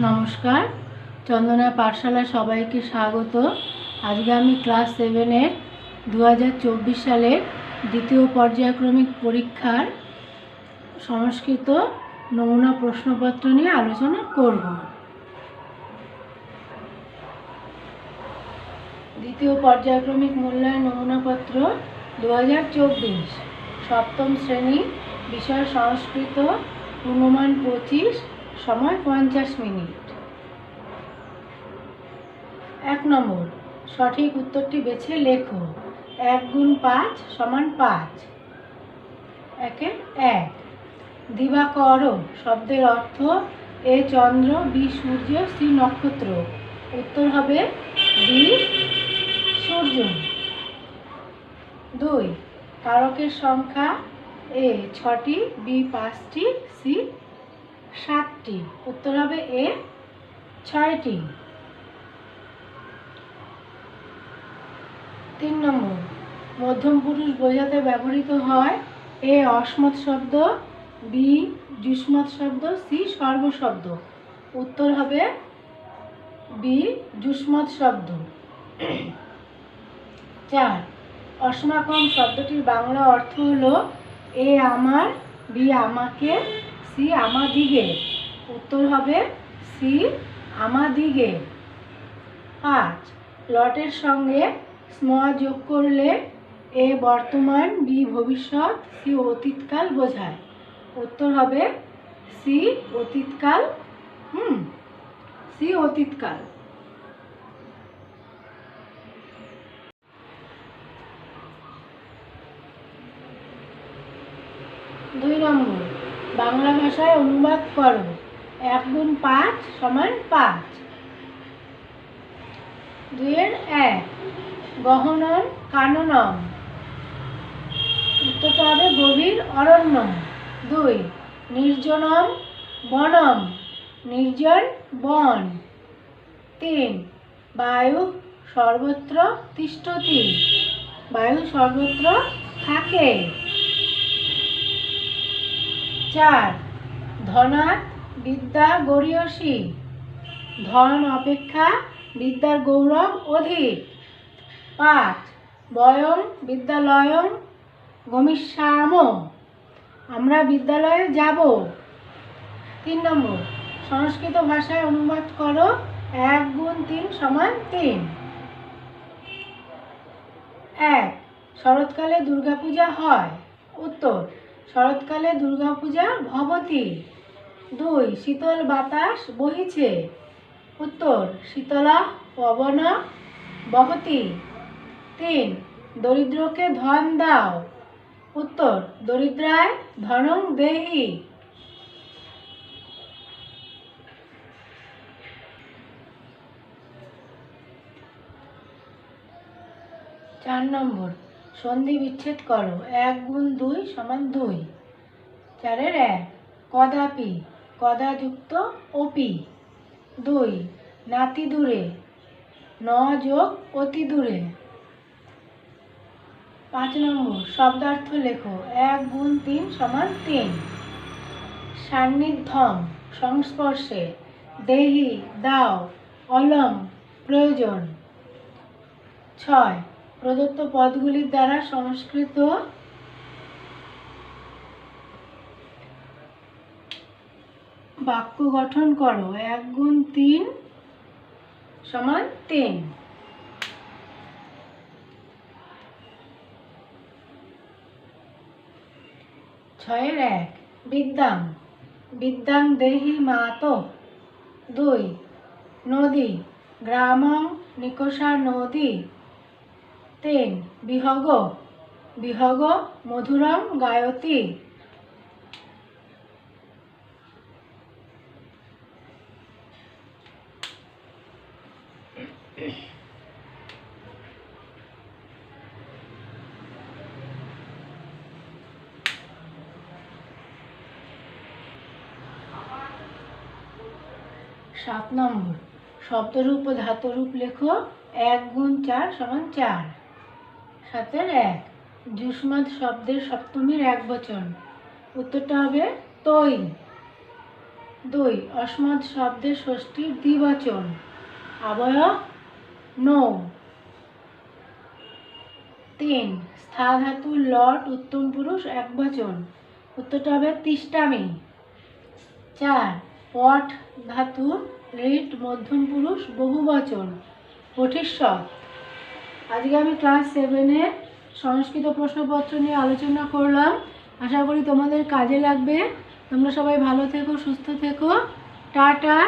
নমস্কার। চন্দনা পাঠশালা সবাইকে স্বাগত। আজকে আমি ক্লাস সেভেনের দু হাজার চব্বিশ সালের দ্বিতীয় পর্যায়ক্রমিক পরীক্ষার সংস্কৃত নমুনা প্রশ্নপত্র নিয়ে আলোচনা করব। দ্বিতীয় পর্যায়ক্রমিক মূল্যায়ন নমুনাপত্র দু হাজার চব্বিশ। সপ্তম শ্রেণি, বিষয় সংস্কৃত পূর্ণমান পঁচিশ সময় পঞ্চাশ মিনিট। এক নম্বর, সঠিক উত্তরটি বেছে লেখো। এক গুণ পাঁচ সমান পাঁচ। একে এক। দিবাকর, শব্দের অর্থ এ চন্দ্র, বি সূর্য, সি নক্ষত্র। উত্তর হবে বি সূর্য। দুই কারকের সংখ্যা এ ছটি, বি পাঁচটি, সি সাতটি। উত্তর হবে এ, ছয়টি। তিন নম্বর, মধ্যম পুরুষ বোঝাতে ব্যবহৃত হয় এ, অসমত শব্দ, বি যুষ্মৎ শব্দ, সি সর্ব শব্দ উত্তর হবে বি যুষ্মৎ শব্দ। চার অসমাকম শব্দটির বাংলা অর্থ হলো, এ আমার, বি আমাকে সি আমাদিগে। উত্তর হবে সি আমাদিগে। পাঁচ, লটের সঙ্গে স্ম যোগ করলে এ বর্তমান বি ভবিষ্যৎ, সি অতীতকাল বোঝায়। উত্তর হবে সি অতীতকাল, হুম, সি অতীতকাল। দুই নম্বর বাংলা ভাষায় অনুবাদ করো। এক গুণ পাঁচ সমান পাঁচ। দুইয়ের এক গহনম কাননম। উত্তরটা হবে গভীর অরণ্য দুই, নির্জনম বনম। নির্জন বন। তিন, বায়ু সর্বত্র তিষ্ঠতি। বায়ু সর্বত্র থাকে। চার, ধনাৎ বিদ্যা গরিয়সী ধন অপেক্ষা বিদ্যার গৌরব অধিক। পাঁচ বয়ং বিদ্যালয়ং গমিষ্যাম আমরা বিদ্যালয়ে যাব। তিন নম্বর, সংস্কৃত ভাষায় অনুবাদ করো এক গুণ তিন সমান তিন। এক, শরৎকালে দুর্গাপূজা হয়। উত্তর শরৎকালে দুর্গাপূজা ভবতী। দুই, শীতল বাতাস বহিছে। উত্তর, শীতলা পবন বহতি। তিন, দরিদ্রকে ধন দাও। উত্তর, দরিদ্রায় ধনং দেহি। চার নম্বর। সন্ধি বিচ্ছেদ করো। এক গুণ দুই সমান দুই। চারের এক। কদাপি। কদাযুক্ত অপি। দুই। নাতি দূরে। ন যোগ অতি দূরে। পাঁচ নম্বর। শব্দার্থ লেখো। এক গুণ তিন সমান তিন। সান্নিধ্যম সংস্পর্শে। দেহি, দাও, অলম, প্রয়োজন। ছয়। প্রদত্ত পদগুলির দ্বারা সংস্কৃত বাক্য গঠন করো। এক গুণ তিন সমান তিন। ছয়ের এক, বিদ্যাং। বিদ্যাং দেহি মাতো। দুই, নদী। গ্রাম নিকষা নদী। তিন বিহগ বিহগ, মধুরম, গায়তি। সাত নম্বর। শব্দরূপ ও ধাতুরূপ লেখো এক গুণ চার সমান চার। সাতের এক। যুষ্মাদ শব্দের সপ্তমীর এক বচন। উত্তরটা হবে তৈ। দুই অসমত শব্দের ষষ্ঠীর দ্বিবচন। অবয়ব নৌ। তিন স্থা ধাতুর লট উত্তম পুরুষ এক বচন। উত্তরটা হবে তিষ্টামি। চার, পট ধাতুর রিট মধ্যম পুরুষ বহু বচন পঠিষ্যৎ আজকে আমি ক্লাস সেভেনের সংস্কৃত প্রশ্নপত্র নিয়ে আলোচনা করলাম। আশা করি তোমাদের কাজে লাগবে। তোমরা সবাই ভালো থেকো, সুস্থ থেকো। টাটা।